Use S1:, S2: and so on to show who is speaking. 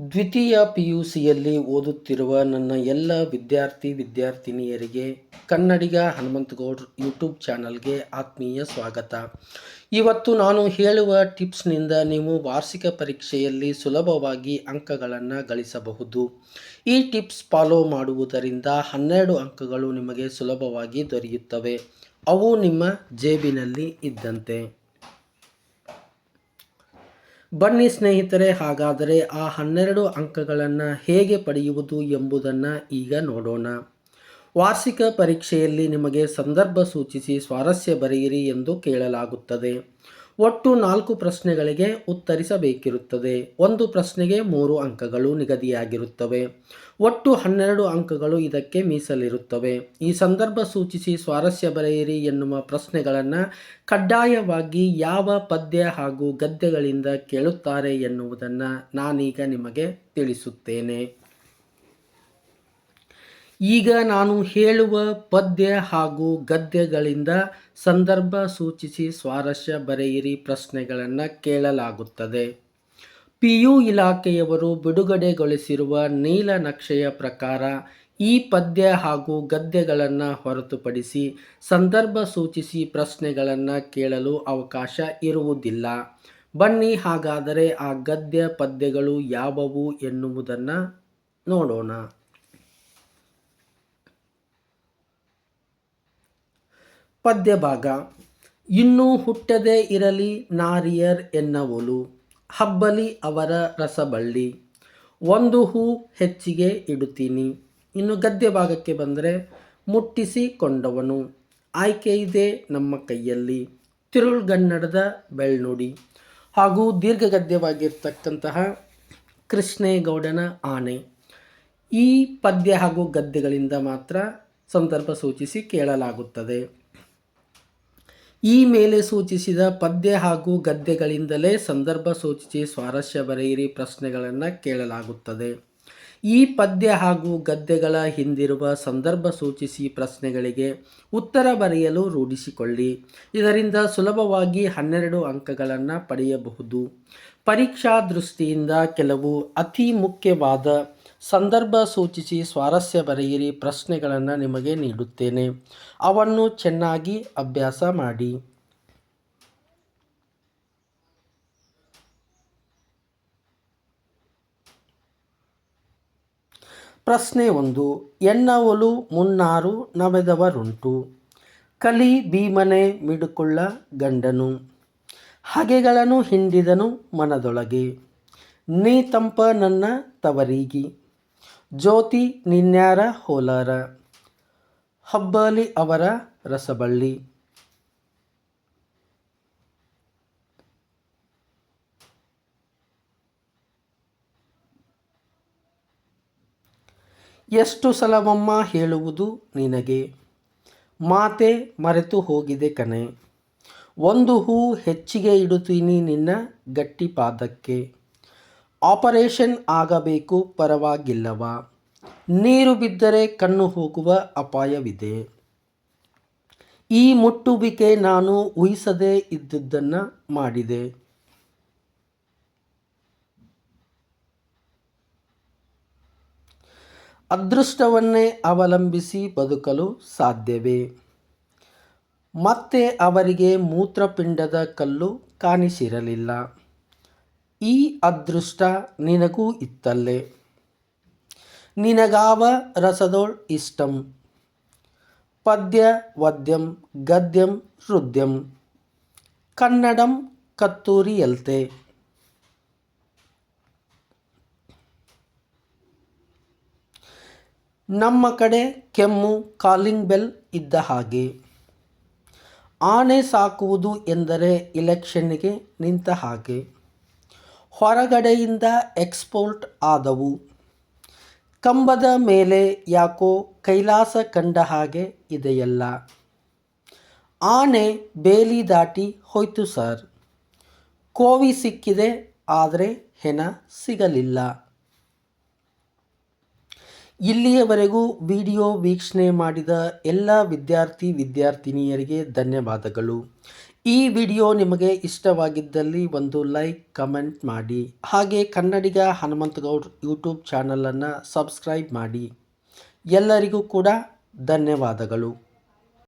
S1: ದ್ವಿತೀಯ P U ಸಿಯಲ್ಲಿ ಓದುತ್ತಿರುವ ನನ್ನ ಎಲ್ಲ ವಿದ್ಯಾರ್ಥಿ ವಿದ್ಯಾರ್ಥಿನಿಯರಿಗೆ, ಕನ್ನಡಿಗ ಹನುಮಂತಗೌಡ್ರ ಯೂಟ್ಯೂಬ್ ಚಾನಲ್ಗೆ ಆತ್ಮೀಯ ಸ್ವಾಗತ. ಇವತ್ತು ನಾನು ಹೇಳುವ ಟಿಪ್ಸ್ನಿಂದ ನೀವು ವಾರ್ಷಿಕ ಪರೀಕ್ಷೆಯಲ್ಲಿ ಸುಲಭವಾಗಿ ಅಂಕಗಳನ್ನು ಗಳಿಸಬಹುದು. ಈ ಟಿಪ್ಸ್ ಫಾಲೋ ಮಾಡುವುದರಿಂದ ಹನ್ನೆರಡು ಅಂಕಗಳು ನಿಮಗೆ ಸುಲಭವಾಗಿ ದೊರೆಯುತ್ತವೆ. ಅವು ನಿಮ್ಮ ಜೇಬಿನಲ್ಲಿ ಇದ್ದಂತೆ. ಬನ್ನಿ ಸ್ನೇಹಿತರೆ, ಹಾಗಾದರೆ ಆ ಹನ್ನೆರಡು ಅಂಕಗಳನ್ನು ಹೇಗೆ ಪಡೆಯುವುದು ಎಂಬುದನ್ನು ಈಗ ನೋಡೋಣ. ವಾರ್ಷಿಕ ಪರೀಕ್ಷೆಯಲ್ಲಿ ನಿಮಗೆ ಸಂದರ್ಭ ಸೂಚಿಸಿ ಸ್ವಾರಸ್ಯ ಬರೆಯಿರಿ ಎಂದು ಕೇಳಲಾಗುತ್ತದೆ. ಒಟ್ಟು ನಾಲ್ಕು ಪ್ರಶ್ನೆಗಳಿಗೆ ಉತ್ತರಿಸಬೇಕಿರುತ್ತದೆ. ಒಂದು ಪ್ರಶ್ನೆಗೆ ಮೂರು ಅಂಕಗಳು ನಿಗದಿಯಾಗಿರುತ್ತವೆ. ಒಟ್ಟು ಹನ್ನೆರಡು ಅಂಕಗಳು ಇದಕ್ಕೆ ಮೀಸಲಿರುತ್ತವೆ. ಈ ಸಂದರ್ಭ ಸೂಚಿಸಿ ಸ್ವಾರಸ್ಯ ಬರೆಯಿರಿ ಎನ್ನುವ ಪ್ರಶ್ನೆಗಳನ್ನು ಕಡ್ಡಾಯವಾಗಿ ಯಾವ ಪದ್ಯ ಹಾಗೂ ಗದ್ಯಗಳಿಂದ ಕೇಳುತ್ತಾರೆ ಎನ್ನುವುದನ್ನು ನಾನೀಗ ನಿಮಗೆ ತಿಳಿಸುತ್ತೇನೆ. ಈಗ ನಾನು ಹೇಳುವ ಪದ್ಯ ಹಾಗೂ ಗದ್ಯಗಳಿಂದ ಸಂದರ್ಭ ಸೂಚಿಸಿ ಸ್ವಾರಸ್ಯ ಬರೆಯಿರಿ ಪ್ರಶ್ನೆಗಳನ್ನು ಕೇಳಲಾಗುತ್ತದೆ. ಪಿ ಯು ಇಲಾಖೆಯವರು ಬಿಡುಗಡೆಗೊಳಿಸಿರುವ ನೀಲನಕ್ಷೆಯ ಪ್ರಕಾರ ಈ ಪದ್ಯ ಹಾಗೂ ಗದ್ಯಗಳನ್ನು ಹೊರತುಪಡಿಸಿ ಸಂದರ್ಭ ಸೂಚಿಸಿ ಪ್ರಶ್ನೆಗಳನ್ನು ಕೇಳಲು ಅವಕಾಶ ಇರುವುದಿಲ್ಲ. ಬನ್ನಿ ಹಾಗಾದರೆ ಆ ಗದ್ಯ ಪದ್ಯಗಳು ಯಾವುವು ಎನ್ನುವುದನ್ನು ನೋಡೋಣ. ಪದ್ಯಭಾಗ ಇನ್ನೂ ಹುಟ್ಟದೆ ಇರಲಿ ನಾರಿಯರ್ ಎನ್ನವಳು ಹಬ್ಬಲಿ ಅವರ ರಸಬಳ್ಳಿ, ಒಂದು ಹೂ ಹೆಚ್ಚಿಗೆ ಇಡುತ್ತೀನಿ. ಇನ್ನು ಗದ್ಯ ಭಾಗಕ್ಕೆ ಬಂದರೆ ಮುಟ್ಟಿಸಿಕೊಂಡವನು ಆಯ್ಕೆ ಇದೆ ನಮ್ಮ ಕೈಯಲ್ಲಿ. ತಿರುಳ್ಗನ್ನಡದ ಬೆಳ್ನುಡಿ ಹಾಗೂ ದೀರ್ಘಗದ್ಯವಾಗಿರ್ತಕ್ಕಂತಹ ಕೃಷ್ಣೇಗೌಡನ ಆನೆ. ಈ ಪದ್ಯ ಹಾಗೂ ಗದ್ಯಗಳಿಂದ ಮಾತ್ರ ಸಂದರ್ಭ ಸೂಚಿಸಿ ಕೇಳಲಾಗುತ್ತದೆ. ಈ ಮೇಲೆ ಸೂಚಿಸಿದ ಪದ್ಯ ಹಾಗೂ ಗದ್ಯಗಳಿಂದಲೇ ಸಂದರ್ಭ ಸೂಚಿಸಿ ಸ್ವಾರಸ್ಯ ಬರೆಯಿರಿ ಪ್ರಶ್ನೆಗಳನ್ನು ಕೇಳಲಾಗುತ್ತದೆ. ಈ ಪದ್ಯ ಹಾಗೂ ಗದ್ಯಗಳ ಹಿಂದಿರುವ ಸಂದರ್ಭ ಸೂಚಿಸಿ ಪ್ರಶ್ನೆಗಳಿಗೆ ಉತ್ತರ ಬರೆಯಲು ರೂಢಿಸಿಕೊಳ್ಳಿ. ಇದರಿಂದ ಸುಲಭವಾಗಿ ಹನ್ನೆರಡು ಅಂಕಗಳನ್ನು ಪಡೆಯಬಹುದು. ಪರೀಕ್ಷಾ ದೃಷ್ಟಿಯಿಂದ ಕೆಲವು ಅತಿ ಮುಖ್ಯವಾದ ಸಂದರ್ಭ ಸೂಚಿಸಿ ಸ್ವಾರಸ್ಯ ಬರೆಯಿರಿ, ಪ್ರಶ್ನೆಗಳನ್ನು ನಿಮಗೆ ನೀಡುತ್ತೇನೆ. ಅವನ್ನು ಚೆನ್ನಾಗಿ ಅಭ್ಯಾಸ ಮಾಡಿ. ಪ್ರಶ್ನೆ ಒಂದು, ಎನ್ನವಲು ಮುನ್ನಾರು ನವೆದವರುಂಟು. ಕಲಿ ಭೀಮನೆ ಮಿಡುಕುಳ್ಳ ಗಂಡನು. ಹಗೆಗಳನ್ನು ಹಿಂಡಿದನು ಮನದೊಳಗೆ. ನೀ ತಂಪ ನನ್ನ ತವರಿಗೆ. ಜ್ಯೋತಿ ನಿನ್ಯಾರ ಹೋಲಾರ. ಹಬ್ಬಲಿ ಅವರ ರಸಬಳ್ಳಿ. ಎಷ್ಟು ಸಲವಮ್ಮ ಹೇಳುವುದು ನಿನಗೆ? ಮಾತೆ ಮರೆತು ಹೋಗಿದೆ ಕಣೆ. ಒಂದು ಹೂ ಹೆಚ್ಚಿಗೆ ಇಡುತ್ತೀನಿ ನಿನ್ನ ಗಟ್ಟಿ ಪಾದಕ್ಕೆ ಆಪರೇಷನ್ ಆಗಬೇಕು ಪರವಾಗಿಲ್ಲವ? ನೀರು ಬಿದ್ದರೆ ಕಣ್ಣು ಹೋಗುವ ಅಪಾಯವಿದೆ. ಈ ಮುಟ್ಟುವಿಕೆ ನಾನು ಊಹಿಸದೇ ಇದ್ದುದನ್ನು ಮಾಡಿದೆ. ಅದೃಷ್ಟವನ್ನೇ ಅವಲಂಬಿಸಿ ಬದುಕಲು ಸಾಧ್ಯವೇ? ಮತ್ತೆ ಅವರಿಗೆ ಮೂತ್ರಪಿಂಡದ ಕಲ್ಲು ಕಾಣಿಸಿರಲಿಲ್ಲ. ಈ ಅದೃಷ್ಟ ನಿನಗೂ ಇತ್ತಲ್ಲೇ. ನಿನಗಾವ ರಸದೋಳ್ ಇಷ್ಟಂ. ಪದ್ಯ, ವದ್ಯಂ, ಗದ್ಯಂ ಹೃದ್ಯಂ ಕನ್ನಡಂ ಕತ್ತೂರಿಯಲ್ತೆ. ನಮ್ಮ ಕಡೆ ಕೆಮ್ಮು, ಕಾಲಿಂಗ್ ಬೆಲ್ ಇದ್ದ ಹಾಗೆ. ಆನೆ ಸಾಕುವುದು ಎಂದರೆ ಇಲೆಕ್ಷನ್ನಿಗೆ ನಿಂತ ಹಾಗೆ. ಹೊರಗಡೆಯಿಂದ ಎಕ್ಸ್ಪೋರ್ಟ್ ಆದವು. ಕಂಬದ ಮೇಲೆ ಯಾಕೋ ಕೈಲಾಸ ಕಂಡ ಹಾಗೆ ಇದೆಯಲ್ಲ. ಆನೆ ಬೇಲಿ ದಾಟಿ ಹೋಯ್ತು ಸರ್. ಕೋವಿ ಸಿಕ್ಕಿದೆ, ಆದರೆ ಹೆಣ ಸಿಗಲಿಲ್ಲ. ಇಲ್ಲಿಯವರೆಗೂ ವಿಡಿಯೋ ವೀಕ್ಷಣೆ ಮಾಡಿದ ಎಲ್ಲ ವಿದ್ಯಾರ್ಥಿ ವಿದ್ಯಾರ್ಥಿನಿಯರಿಗೆ ಧನ್ಯವಾದಗಳು. ಈ ವಿಡಿಯೋ ನಿಮಗೆ ಇಷ್ಟವಾಗಿದ್ದಲ್ಲಿ ಒಂದು ಲೈಕ್, ಕಮೆಂಟ್ ಮಾಡಿ. ಹಾಗೆ ಕನ್ನಡಿಗ ಹನುಮಂತಗೌಡ್ ಯೂಟ್ಯೂಬ್ ಚಾನಲನ್ನು ಸಬ್ಸ್ಕ್ರೈಬ್ ಮಾಡಿ. ಎಲ್ಲರಿಗೂ ಕೂಡ ಧನ್ಯವಾದಗಳು.